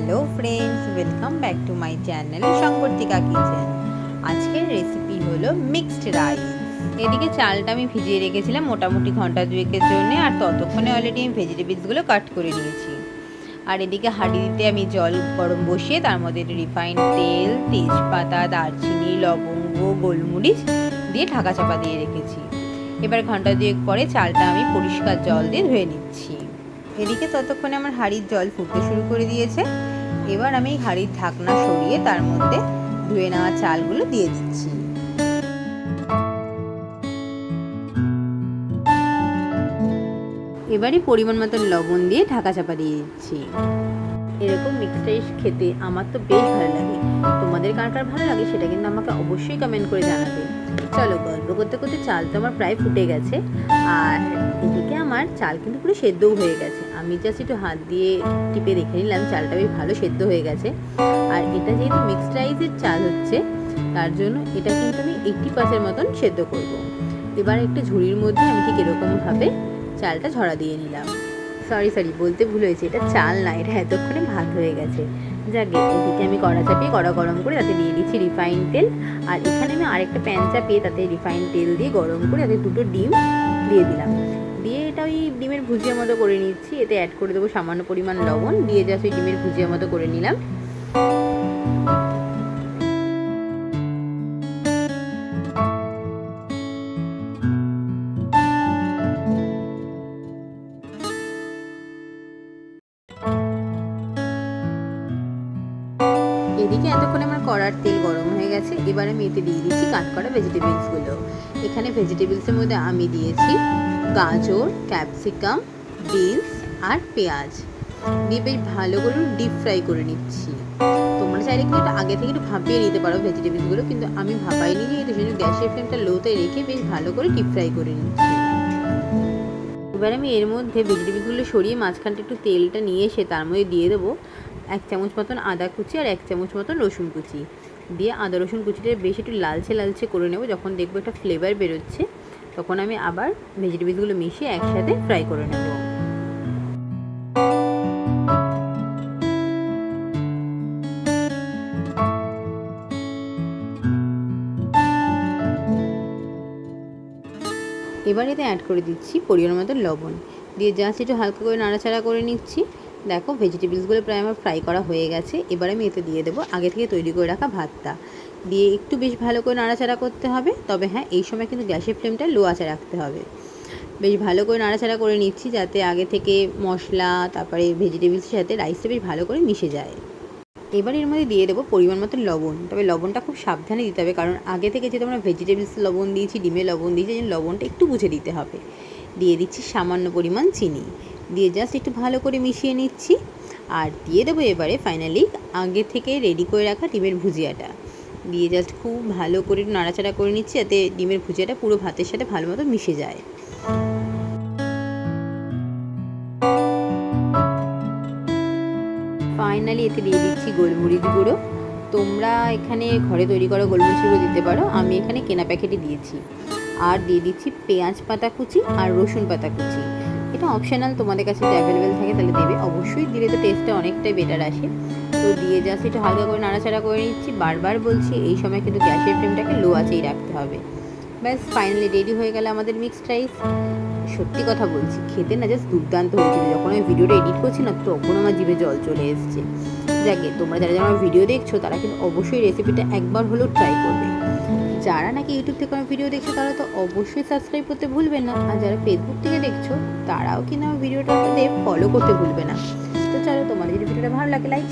Hello friends, welcome back to my channel Sangbartika kitchen আজকের recipe হলো mixed rice এদিকে চালটা আমি ভিজিয়ে রেখেছিলাম মোটামুটি ঘণ্টা দুয়েকের জন্য আর ততক্ষণে অলরেডি আমি ভেজিটেবলসগুলো কাট করে নিয়েছি। আর এদিকে হাঁড়িতে আমি জল গরম বসিয়ে তার মধ্যে রিফাইন্ড তেল, তেজপাতা, দারচিনি, লবঙ্গ, গোলমরিচ দিয়ে ঢাকা চাপা দিয়ে রেখেছি। এবার ঘণ্টা দুয়েক পরে চালটা আমি পরিষ্কার জল দিয়ে ধুয়ে নিচ্ছি। এদিকে ততক্ষণে আমার হাঁড়ির জল ফুটতে শুরু করে দিয়েছে। এবার আমি হাঁড়ির ঢাকনা সরিয়ে তার মধ্যে ধুয়ে নেওয়া চালগুলো দিয়ে দিচ্ছি। এবারে পরিমাণ মতো লবণ দিয়ে ঢাকা চাপা দিয়ে দিচ্ছি। এরকম মিক্সড রাইস খেতে আমার তো বেশ ভালো লাগে। তোমাদের কার কার ভালো লাগে সেটা কিন্তু আমাকে অবশ্যই কমেন্ট করে জানাবে। চলো গল্প করতে করতে চাল তো আমার প্রায় ফুটে গেছে, আর এদিকে আমার চাল কিন্তু পুরো সেদ্ধও হয়ে গেছে। আমি জাস্ট একটু হাত দিয়ে টিপে দেখে নিলাম, চালটা বেশ ভালো সেদ্ধ হয়ে গেছে। আর এটা যেহেতু মিক্সড রাইসের চাল হচ্ছে, তার জন্য এটা কিন্তু আমি এইটটি পার্সেন্ট মতন সেদ্ধ করব। এবার একটা ঝুড়ির মধ্যে আমি ঠিক এরকমভাবে চালটা ঝরা দিয়ে নিলাম। সরি সরি বলতে ভুল হয়েছে, এটা চাল না, এটা এতক্ষণে ভাত হয়ে গেছে। যাকে, এদিকে আমি কড়া চাপিয়ে কড়া গরম করে তাতে দিয়ে দিচ্ছি রিফাইন তেল। আর এখানে আমি আরেকটা প্যান চাপিয়ে তাতে রিফাইন তেল দিয়ে গরম করে তাতে দুটো ডিম দিয়ে দিলাম। দিয়ে এটা ওই ডিমের ভুজিয়া মতো করে নিচ্ছি, এতে অ্যাড করে দেবো সামান্য পরিমাণ লবণ, দিয়ে জাস্ট ওই ডিমের ভুজিয়া মতো করে নিলাম। এদিকে এতক্ষণ আমার কড়ার তেল গরম হয়ে গেছে, এবার আমি এতে দিয়ে দিচ্ছি কাট করা ভেজিটেবলসগুলো এখানে ভেজিটেবলসের মধ্যে আমি দিয়েছি গাজর ক্যাপসিকাম বিনস আর পেঁয়াজ। দিয়ে বেশ ভালো করে ডিপ ফ্রাই করে নিচ্ছি। তোমরা চাইলে কিন্তু এটা আগে থেকে একটু ভাপিয়ে নিতে পারো ভেজিটেবলসগুলো কিন্তু আমি ভাপাইনি যেহেতু সেজন্য গ্যাসের ফ্লেমটা লোতে রেখে বেশ ভালো করে ডিপ ফ্রাই করে নিচ্ছি। এবার আমি এর মধ্যে ভেজিটেবলসগুলো সরিয়ে মাঝখানটা একটু তেলটা নিয়ে এসে তার মধ্যে দিয়ে দেবো। এক চামচ মতন আদা কুচি আর এক চামচ মতন রসুন কুচি। দিয়ে আদা রসুন কুচিটা বেশ একটু লালচে লালচে করে নেব। যখন দেখব একটা ফ্লেভার বেরোচ্ছে, তখন আমি আবার ভেজিটেবলসগুলো মিশিয়ে একসাথে ফ্রাই করে নেব। এবার এতে অ্যাড করে দিচ্ছি পরিমাণ মতো লবণ। দিয়ে জাস্ট একটু হালকা করে নাড়াচাড়া করে নিচ্ছি। দেখো ভেজিটেবলসগুলো প্রায় আমার ফ্রাই করা হয়ে গেছে। এবার আমি এতে দিয়ে দেবো আগে থেকে তৈরি করে রাখা ভাতটা। দিয়ে একটু বেশ ভালো করে নাড়াচাড়া করতে হবে। তবে হ্যাঁ এই সময় কিন্তু গ্যাসের ফ্লেমটা লো আঁচে রাখতে হবে। বেশ ভালো করে নাড়াচাড়া করে নিচ্ছি যাতে আগে থেকে মশলা, তারপরে ভেজিটেবলসের সাথে রাইসটা বেশ ভালো করে মিশে যায়। এবার এর মধ্যে দিয়ে দেবো পরিমাণ মতো লবণ। তবে লবণটা খুব সাবধানে দিতে হবে কারণ আগে থেকে যেহেতু আমরা ভেজিটেবলস লবণ দিয়েছি, ডিমে লবণ দিয়েছি লবণটা একটু বুঝে দিতে হবে। দিয়ে দিচ্ছি সামান্য পরিমাণ চিনি। দিয়ে জাস্ট একটু ভালো করে মিশিয়ে নিচ্ছি। আর দিয়ে দেবো এবারে ফাইনালি আগে থেকে রেডি করে রাখা ডিমের ভুজিয়াটা। দিয়ে জাস্ট খুব ভালো করে একটু নাড়াচাড়া করে নিচ্ছি যাতে ডিমের ভুজিয়াটা পুরো ভাতের সাথে ভালো মতো মিশে যায়। ফাইনালি এতে দিয়ে দিচ্ছি গোলমরিচ গুঁড়ো। তোমরা এখানে ঘরে তৈরি করা গোলমরিচ গুঁড়ো দিতে পারো। আমি এখানে কেনা প্যাকেটে দিয়েছি। আর দিয়ে দিচ্ছি পেঁয়াজ পাতা কুচি আর রসুন পাতা কুচি। এটা অপশনাল তোমাদের কাছে যদি অ্যাভেলেবেল থাকে তাহলে দেবে। অবশ্যই দিলে তো টেস্টটা অনেকটাই বেটার আসে। তো দিয়ে জাস্ট একটু হালকা করে নাড়াচাড়া করে নিচ্ছি। বারবার বলছি, এই সময় কিন্তু গ্যাসের ফ্লেমটাকে লো আছেই রাখতে হবে। ব্যাস ফাইনালি রেডি হয়ে গেল আমাদের মিক্সড রাইস সত্যি কথা বলছি, খেতে না জাস্ট দুর্দান্ত হয়েছিল। যখন আমি ভিডিওটা এডিট করছি না, তখন আমার জিভে জল চলে এসছে। যাকে তোমরা যারা যারা ভিডিও দেখছ, তারা কিন্তু অবশ্যই রেসিপিটা একবার হলেও ট্রাই করবে। যারা নাকি ইউটিউব থেকে আমার ভিডিও দেখছ, তারা তো অবশ্যই সাবস্ক্রাইব করতে ভুলবে না। আর যারা ফেসবুক থেকে দেখছ, তারাও কিন্তু আমার ভিডিওটা ফলো করতে ভুলবে না। তো চলো, তোমাদের যদি ভিডিওটা ভালো লাগে লাইক